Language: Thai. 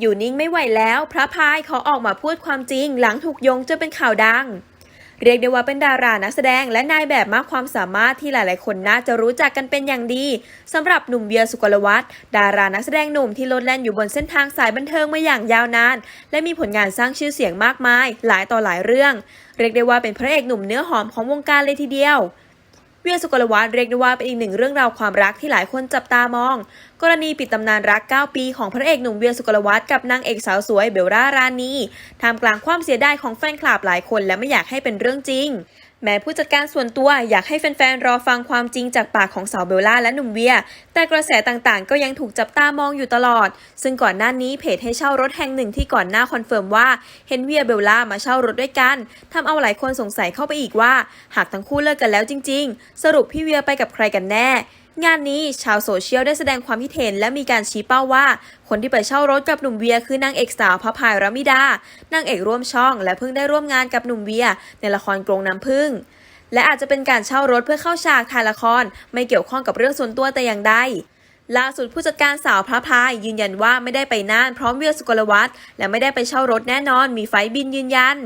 อยู่นิ่งไม่ไหวแล้ว พระพายขาออกมาพูดความจริง หลังถูกยงจนเป็นข่าวดัง เรียกได้ว่าเป็นดารานักแสดงและนายแบบมากความสามารถที่หลายๆ คนน่าจะรู้จักกันเป็นอย่างดีสำหรับหนุ่มเบียร์สุกลวัฒน์ดารานักแสดงหนุ่มที่โลดแล่นอยู่บนเส้นทางสายบันเทิงมาอย่างยาวนาน และมีผลงานสร้างชื่อเสียงมากมาย หลายต่อหลายเรื่อง เรียกได้ว่าเป็นพระเอกหนุ่มเนื้อหอมของวงการเลยทีเดียวเวียสุกลวัฒน์เรียกได้ว่าเป็นอีกหนึ่งเรื่องราวความรักที่หลายคนจับตามอง กรณีปิดตำนานรัก 9 ปีของพระเอกหนุ่มเวียสุกลวัฒน์กับนางเอกสาวสวยเบลล่ารานีท่ามกลางความเสียดายของแฟนคลับหลายคนและไม่อยากให้เป็นเรื่องจริง แม้ผู้จัดการส่วนตัวอยากให้แฟนๆ รอฟังความจริงจากปากของสาวเบลล่าและหนุ่มเวีย แต่กระแสต่างๆ ก็ยังถูกจับตามองอยู่ตลอด ซึ่งก่อนหน้านี้เพจให้เช่ารถแห่งหนึ่งที่ก่อนหน้าคอนเฟิร์มว่าเห็นเวียเบลล่ามาเช่ารถด้วยกันทำเอาหลายคนสงสัยเข้าไปอีกว่า หากทั้งคู่เลิกกันแล้วจริง ๆ สรุปพี่เวียไปกับใครกันแน่งานนี้ชาวโซเชียลได้แสดงความคิดเห็นและมีการชี้เป้าว่า คนที่ไปเช่ารถกับหนุ่มเวียคือนางเอกสาวพระพายรามิดานางเอกร่วมช่อง และเพิ่งได้ร่วมงานกับหนุ่มเวีย ในละครกรงน้ำผึ้งและอาจจะเป็นการเช่ารถเพื่อเข้าฉากถ่ายละคร ไม่เกี่ยวข้องกับเรื่องส่วนตัวแต่อย่างใดล่าสุดผู้จัดการสาวพระพายยืนยันว่าไม่ได้ไปน่านพร้อมเวียสุกลวัฒน์และไม่ได้ไปเช่ารถแน่นอนมีไฟบินยืนยัน